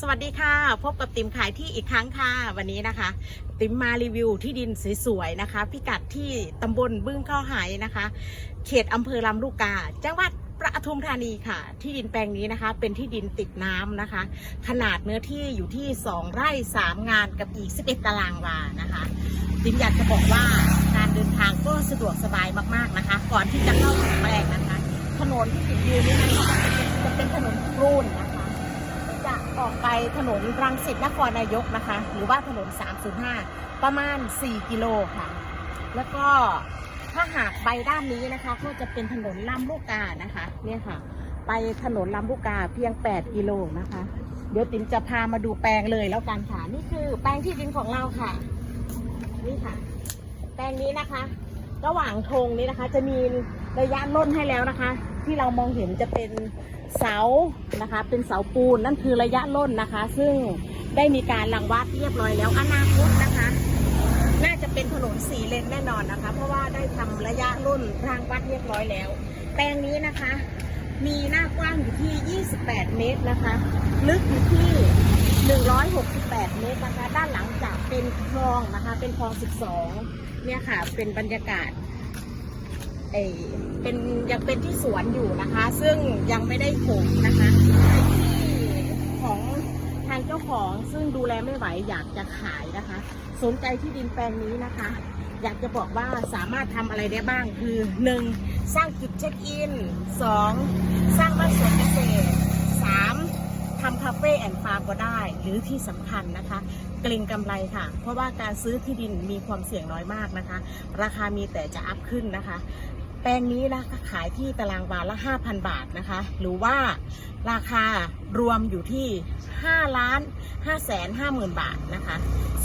สวัสดีค่ะ พบกับติ๋มขายที่อีกครั้งค่ะ วันนี้นะคะ ติ๋มมารีวิวที่ดินสวยๆนะคะ พิกัดที่ตำบลบึ้งข้าวหายนะคะ เขตอำเภอลำลูกกา จังหวัดประทุมธานีค่ะ ที่ดินแปลงนี้นะคะ เป็นที่ดินติดน้ำนะคะ ขนาดเนื้อที่อยู่ที่ 2 ไร่ 3 งานกับอีก 11 ตารางวานะคะ ติ๋มอยากจะบอกว่าการเดินทางก็สะดวกสบายมากๆนะคะ ก่อนที่จะเข้าถึงแปลงนะคะ ถนนที่ติดอยู่นี้นะคะจะเป็นถนนกรูนนะคะ ออกไปถนนรังสิตนครนายกนะคะ หรือว่าถนน 305 ประมาณ 4 กิโลค่ะ แล้วก็ถ้าหากไปด้านนี้นะคะ ก็จะเป็นถนนลำลูกกานะคะ เนี่ยค่ะ ไปถนนลำลูกกาเพียง 8 กิโลนะคะ เดี๋ยวติ๋มจะพามาดูแปลงเลยแล้วกันค่ะ นี่คือแปลงที่ดินของเราค่ะ นี่ค่ะ แปลงนี้นะคะ ระหว่างธงนี้นะคะ จะมี ระยะล่นให้แล้วนะคะ ที่เรามองเห็นจะเป็นเสานะคะ เป็นเสาปูนนั่นคือระยะล่นนะคะ ซึ่งได้มีการรังวัดเรียบร้อยแล้วอนาคตนะคะ น่าจะเป็นถนนสี่เลนแน่นอนนะคะ เพราะว่าได้ทำระยะล่นรางวัดเรียบร้อยแล้ว แปลงนี้นะคะ มีหน้ากว้างอยู่ที่ 28 เมตรนะคะ ลึกอยู่ที่ 168 เมตรนะคะ ด้านหลังจากเป็นคลองนะคะ เป็นคลอง 12 เนี่ยค่ะ เป็นบรรยากาศ เอเป็นยังเป็นที่สวนอยู่นะคะ ซึ่งยังไม่ได้ถมนะคะที่ของทางเจ้าของซึ่งดูแลไม่ไหวอยากจะขายนะคะ สนใจที่ดินแปลงนี้นะคะ อยากจะบอกว่าสามารถทำอะไรได้บ้างคือ 1. สร้างจุดเช็คอิน 2. สร้างบ้านสวนเกษตร 3. ทำคาเฟ่แอนด์ฟาร์มก็ได้ หรือที่สำคัญนะคะเกรงกำไรค่ะ เพราะว่าการซื้อที่ดินมีความเสี่ยงน้อยมากนะคะ ราคามีแต่จะอัพขึ้นนะคะ แปลงนี้นะคะขายที่ตารางวาละ 5,000 บาทนะคะ หรือว่าราคารวมอยู่ที่ 5 ล้าน5แสน5หมื่นบาทนะคะ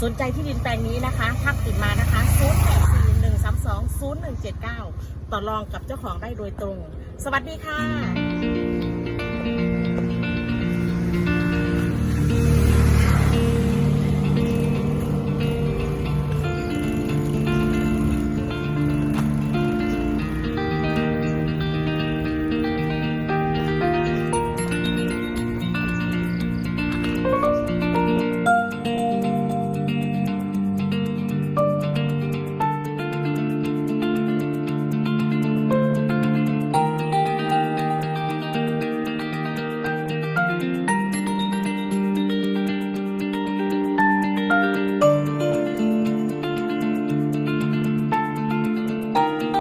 สนใจที่ดินแปลงนี้นะคะ ทักติดมานะคะ0 8 4 1 3 2 0 1 7 9 ต่อรองกับเจ้าของได้โดยตรง สวัสดีค่ะ